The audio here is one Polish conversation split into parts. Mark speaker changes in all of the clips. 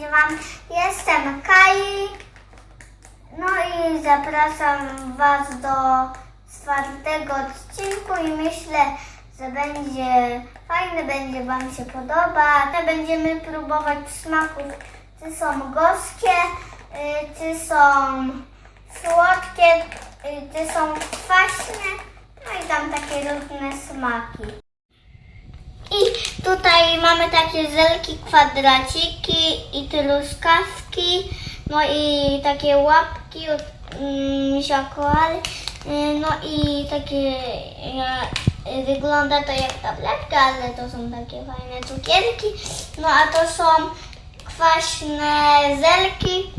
Speaker 1: Wam, jestem Kai. No i zapraszam Was do czwartego odcinku i myślę, że będzie fajny, będzie Wam się podoba. Będziemy próbować smaków, czy są gorzkie, y, czy są słodkie, y, czy są kwaśne, no i tam takie różne smaki. I tutaj mamy takie żelki, kwadraciki i truskawki, no i takie łapki od mm, misia koaly, y, no i takie, e, wygląda to jak tabletka, ale to są takie fajne cukierki, no a to są kwaśne żelki,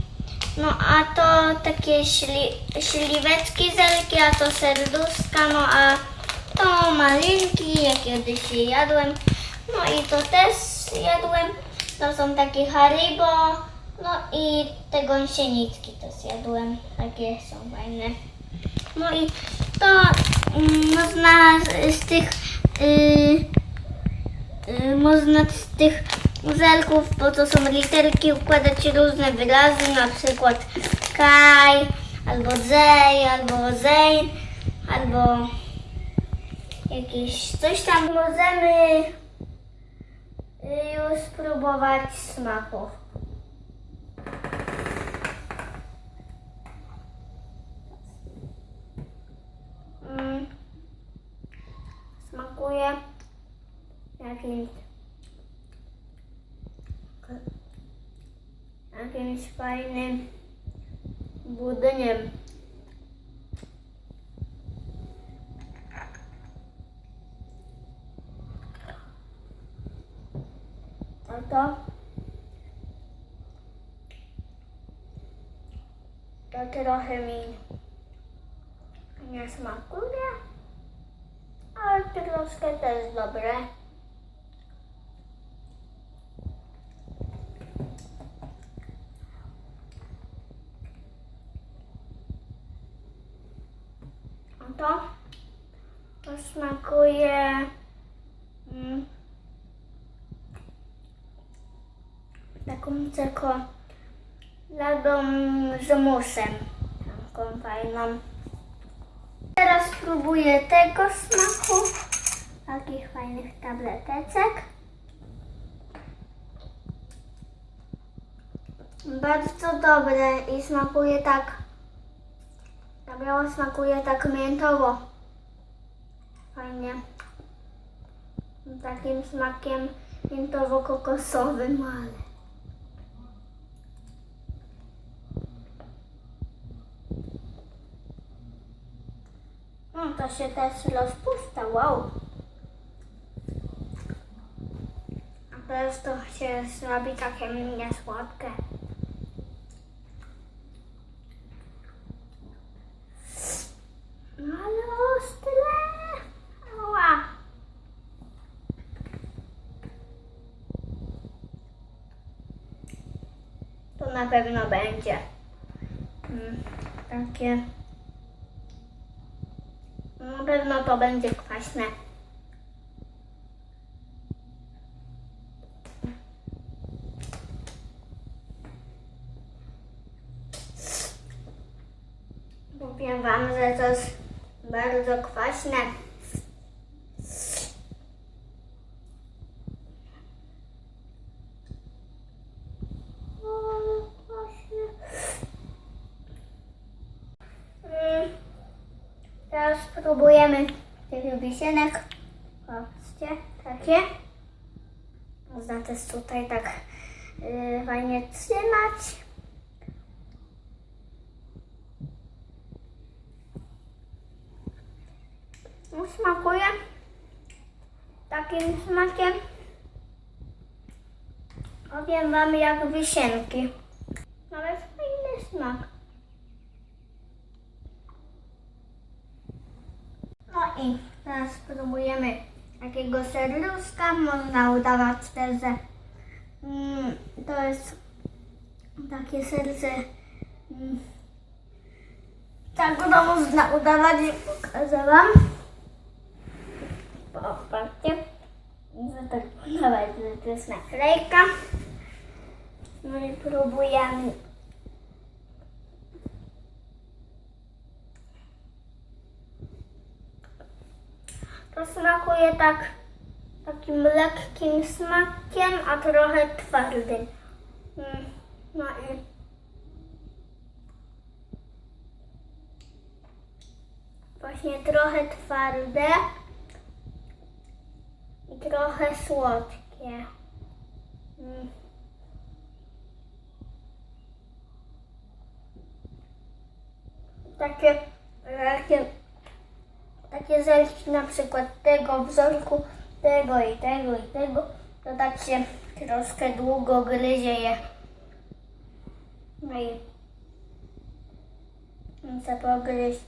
Speaker 1: no a to takie śli, śliweczki żelki, a to serduszka, no a to malinki, jak kiedyś je jadłem. No i to też jadłem. To są takie Haribo. No i te gąsieniczki też jadłem. Takie są fajne. No i to mm, można z, tych y, y, można z tych zelków, bo to są literki, układać różne wyrazy, na przykład Kaj, albo Zej, albo Zein, albo jakieś coś tam możemy y, już spróbować smaków. Mm. Smakuje jakimś jakimś fajnym budyniem. To to trochę mi nie smakuje, ale troszkę też dobre. To to smakuje mm, taką czekoladą z musem. Taką fajną. Teraz spróbuję tego smaku. Takich fajnych tableteczek. Bardzo dobre i smakuje tak. Ta biała smakuje tak miętowo. Fajnie. Takim smakiem miętowo-kokosowym, ale. To się też rozpuszcza, wow. A teraz to się zrobi takie niesłodkie. No ale ostre! To na pewno będzie mm, takie... Pewno to będzie kwaśne. Powiem wam, że to jest bardzo kwaśne. Spróbujemy tych wisienek. Patrzcie, takie. Można też tutaj tak yy, fajnie trzymać. No, smakuje takim smakiem. Powiem wam jak wisienki. Nawet fajny smak. I teraz spróbujemy takiego serduszka. Można udawać też, że mm, to jest takie serce. Mm, tak go można udawać, wam. Popatrzcie. Że tak udawać, że to jest naklejka. No i próbujemy to smakuje tak takim lekkim smakiem, a trochę twardym. Mm, No i właśnie trochę twarde i trochę słodkie. Mm. Takie, takie, takie zelki na przykład tego wzorku, tego i tego i tego, to tak się troszkę długo gryzie je. No i muszę pogryźć.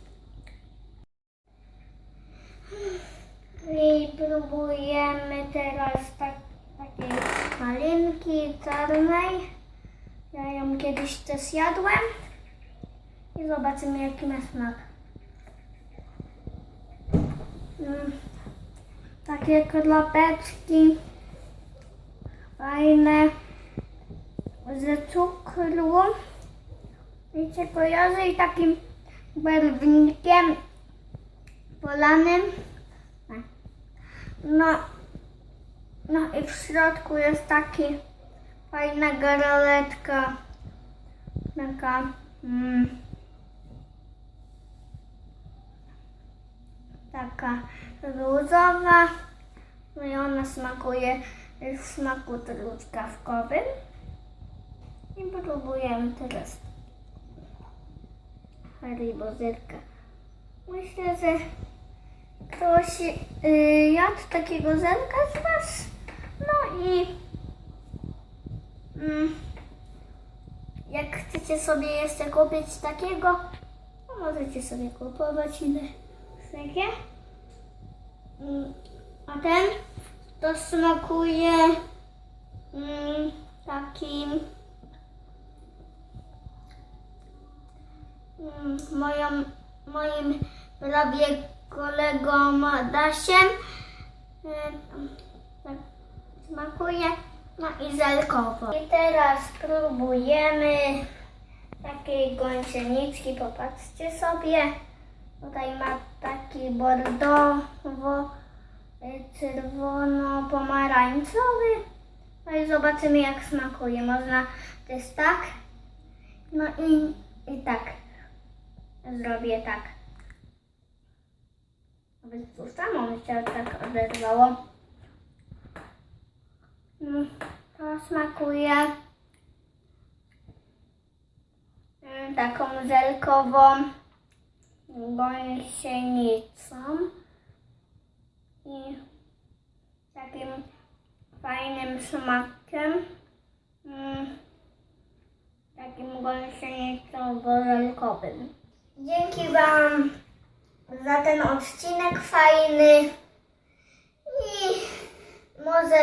Speaker 1: I próbujemy teraz tak, takiej malinki czarnej. Ja ją kiedyś też jadłem. I zobaczymy jaki ma smak. Mm, takie kropeczki fajne ze cukru. Wiecie, kojarzy i takim barwnikiem polanym. No, no i w środku jest taki fajna galaretka. Taka mm, taka różowa. No i ona smakuje w smaku truskawkowym. I próbujemy teraz Haribo zerka. Myślę, że ktoś yy, jadł takiego zerka z Was. No i mm, jak chcecie sobie jeszcze kupić takiego, to możecie sobie kupować ile chcecie. Mm, A ten to smakuje mm, takim mm, moją, moim prawie kolegą Dasiem. Tak smakuje. No i zelkowo. I teraz spróbujemy takiej gąsieniczki. Popatrzcie sobie. Tutaj ma taki bordowo czerwono-pomarańczowy. No i zobaczymy jak smakuje. Można też tak. No i, i tak. Zrobię tak. Bez tłuszcza, mam się tak oderwało. Mm, To smakuje mm, taką żelkową gąsienicą i takim fajnym smakiem. Mm, takim gąsienicą-żelkowym. Dzięki Wam za ten odcinek fajny i może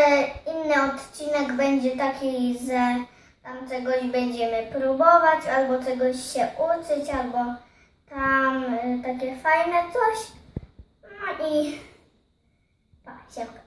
Speaker 1: inny odcinek będzie taki, że tam czegoś będziemy próbować, albo czegoś się uczyć, albo tam y, takie fajne coś. No i pa, siemka.